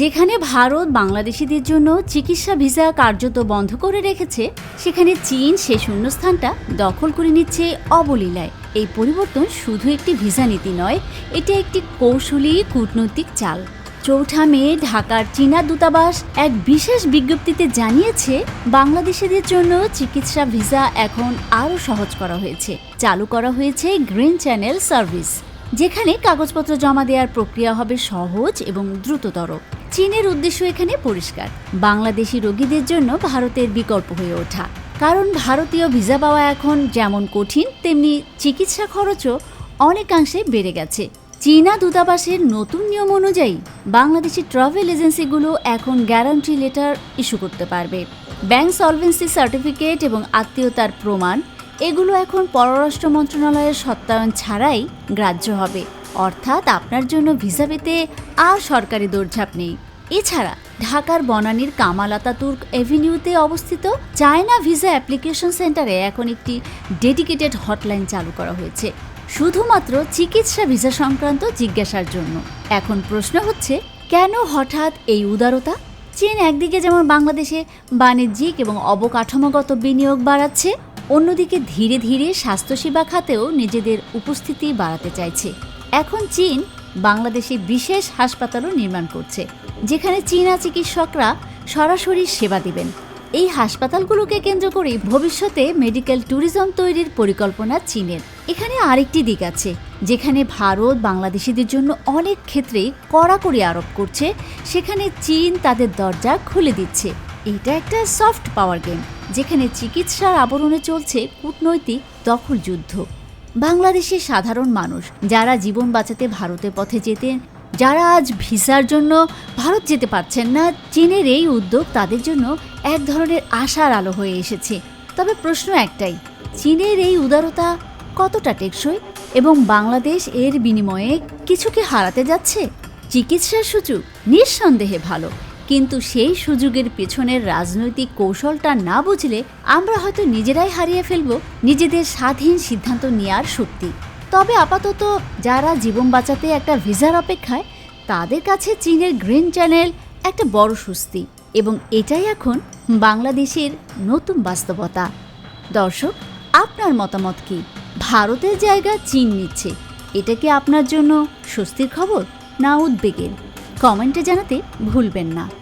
যেখানে ভারত বাংলাদেশিদের জন্য চিকিৎসা ভিসা কার্যত বন্ধ করে রেখেছে, সেখানে চীন সে শূন্যস্থানটা দখল করে নিচ্ছে অবলীলায়। এই পরিবর্তন শুধু একটি ভিসা নীতি নয়, এটা একটি কৌশলী কূটনৈতিক চাল। চৌঠা মে ঢাকার চীনা দূতাবাস এক বিশেষ বিজ্ঞপ্তিতে জানিয়েছে, বাংলাদেশিদের জন্য চিকিৎসা ভিসা এখন আরও সহজ করা হয়েছে। চালু করা হয়েছে গ্রিন চ্যানেল সার্ভিস, যেখানে কাগজপত্র জমা দেওয়ার প্রক্রিয়া হবে সহজ এবং দ্রুততর। চীনের উদ্দেশ্য এখানে পরিষ্কার। বাংলাদেশি রোগীদের জন্য ভারতের বিকল্প হয়ে ওঠা। কারণ ভারতীয় ভিসা পাওয়া এখন যেমন কঠিন, তেমনি চিকিৎসা খরচও অনেকাংশে বেড়ে গেছে। চীনা দূতাবাসের নতুন নিয়ম অনুযায়ী বাংলাদেশি ট্রাভেল এজেন্সিগুলো এখন গ্যারান্টি লেটার ইস্যু করতে পারবে। ব্যাংক সলভেন্সি সার্টিফিকেট এবং আত্মীয়তার প্রমাণ, এগুলো এখন পররাষ্ট্র মন্ত্রণালয়ের সত্যায়ন ছাড়াই গ্রাহ্য হবে। অর্থাৎ আপনার জন্য ভিসা পেতে আর সরকারি দৌড়ঝাঁপ নেই। এছাড়া ঢাকার বনানীর কামাল আতাতুর্ক এভিনিউতে অবস্থিত চায়না ভিসা অ্যাপ্লিকেশন সেন্টারে এখন একটি ডেডিকেটেড হটলাইন চালু করা হয়েছে। শুধুমাত্র চিকিৎসা ভিসা সংক্রান্ত জিজ্ঞাসার জন্য। এখন প্রশ্ন হচ্ছে, কেন হঠাৎ এই উদারতা? চীন একদিকে যেমন বাংলাদেশে বাণিজ্যিক এবং অবকাঠামোগত বিনিয়োগ বাড়াচ্ছে, অন্যদিকে ধীরে ধীরে স্বাস্থ্যসেবা খাতেও নিজেদের উপস্থিতি বাড়াতে চাইছে। এখন চীন বাংলাদেশে বিশেষ হাসপাতালও নির্মাণ করছে, যেখানে চীনা চিকিৎসকরা সরাসরি সেবা দিবেন। এই হাসপাতালগুলোকে কেন্দ্র করে ভবিষ্যতে মেডিকেল ট্যুরিজম তৈরির পরিকল্পনা চীনের। এখানে আরেকটি দিক আছে, যেখানে ভারত বাংলাদেশিদের জন্য অনেক ক্ষেত্রেই কড়াকড়ি আরোপ করছে, সেখানে চীন তাদের দরজা খুলে দিচ্ছে। এটা একটা সফট পাওয়ার গেম, যেখানে চিকিৎসার আবরণে চলছে কূটনৈতিক দখল যুদ্ধ। বাংলাদেশের সাধারণ মানুষ, যারা জীবন বাঁচাতে ভারতের পথে যেতেন, যারা আজ ভিসার জন্য ভারত যেতে পারছেন না, চীনের এই উদ্যোগ তাদের জন্য এক ধরনের আশার আলো হয়ে এসেছে। তবে প্রশ্ন একটাই, চীনের এই উদারতা কতটা টেকসই এবং বাংলাদেশ এর বিনিময়ে কিছু কি হারাতে যাচ্ছে? চিকিৎসার সুযোগ নিঃসন্দেহে ভালো। কিন্তু সেই সুযোগের পিছনের রাজনৈতিক কৌশলটা না বুঝলে আমরা হয়তো নিজেরাই হারিয়ে ফেলব, নিজেদের স্বাধীন সিদ্ধান্ত নেওয়ার শক্তি। তবে আপাতত যারা জীবন বাঁচাতে একটা ভিসার অপেক্ষায়, তাদের কাছে চীনের গ্রিন চ্যানেল একটা বড় স্বস্তি। এবং এটাই এখন বাংলাদেশের নতুন বাস্তবতা। দর্শক, আপনার মতামত কি? ভারতের জায়গা চীন নিচ্ছে। এটা কি আপনার জন্য স্বস্তির খবর না উদ্বেগের? কমেন্টে জানাতে ভুলবেন না।